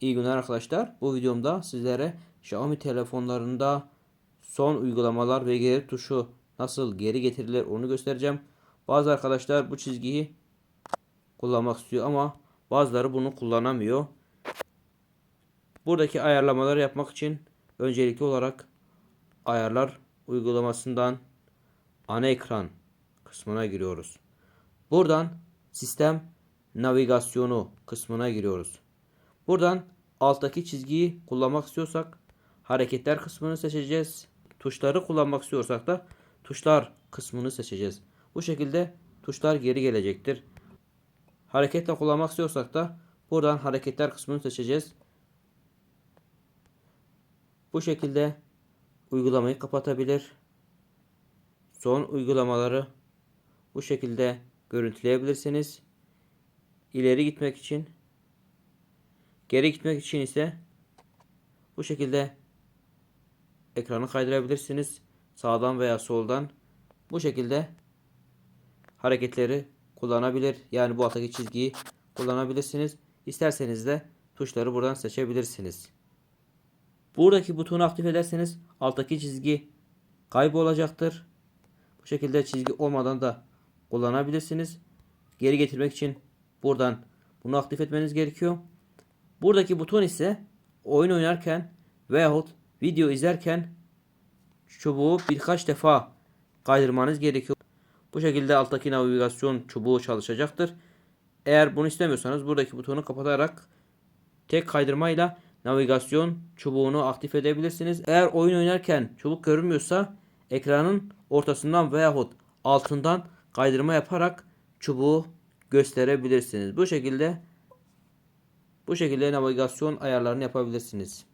İyi günler arkadaşlar. Bu videomda sizlere Xiaomi telefonlarında son uygulamalar ve geri tuşu nasıl geri getirilir onu göstereceğim. Bazı arkadaşlar bu çizgiyi kullanmak istiyor ama bazıları bunu kullanamıyor. Buradaki ayarlamaları yapmak için öncelikli olarak ayarlar uygulamasından ana ekran kısmına giriyoruz. Buradan sistem navigasyonu kısmına giriyoruz. Buradan alttaki çizgiyi kullanmak istiyorsak hareketler kısmını seçeceğiz. Tuşları kullanmak istiyorsak da tuşlar kısmını seçeceğiz. Bu şekilde tuşlar geri gelecektir. Hareketle kullanmak istiyorsak da buradan hareketler kısmını seçeceğiz. Bu şekilde uygulamayı kapatabilir. Son uygulamaları bu şekilde görüntüleyebilirsiniz. İleri gitmek için geri gitmek için ise bu şekilde ekranı kaydırabilirsiniz. Sağdan veya soldan bu şekilde hareketleri kullanabilir. Yani bu alttaki çizgiyi kullanabilirsiniz. İsterseniz de tuşları buradan seçebilirsiniz. Buradaki butonu aktif ederseniz alttaki çizgi kaybolacaktır. Bu şekilde çizgi olmadan da kullanabilirsiniz. Geri getirmek için buradan bunu aktif etmeniz gerekiyor. Buradaki buton ise oyun oynarken veyahut video izlerken çubuğu birkaç defa kaydırmanız gerekiyor. Bu şekilde alttaki navigasyon çubuğu çalışacaktır. Eğer bunu istemiyorsanız buradaki butonu kapatarak tek kaydırmayla navigasyon çubuğunu aktif edebilirsiniz. Eğer oyun oynarken çubuk görünmüyorsa ekranın ortasından veyahut altından kaydırma yaparak çubuğu gösterebilirsiniz. Bu şekilde bu şekilde navigasyon ayarlarını yapabilirsiniz.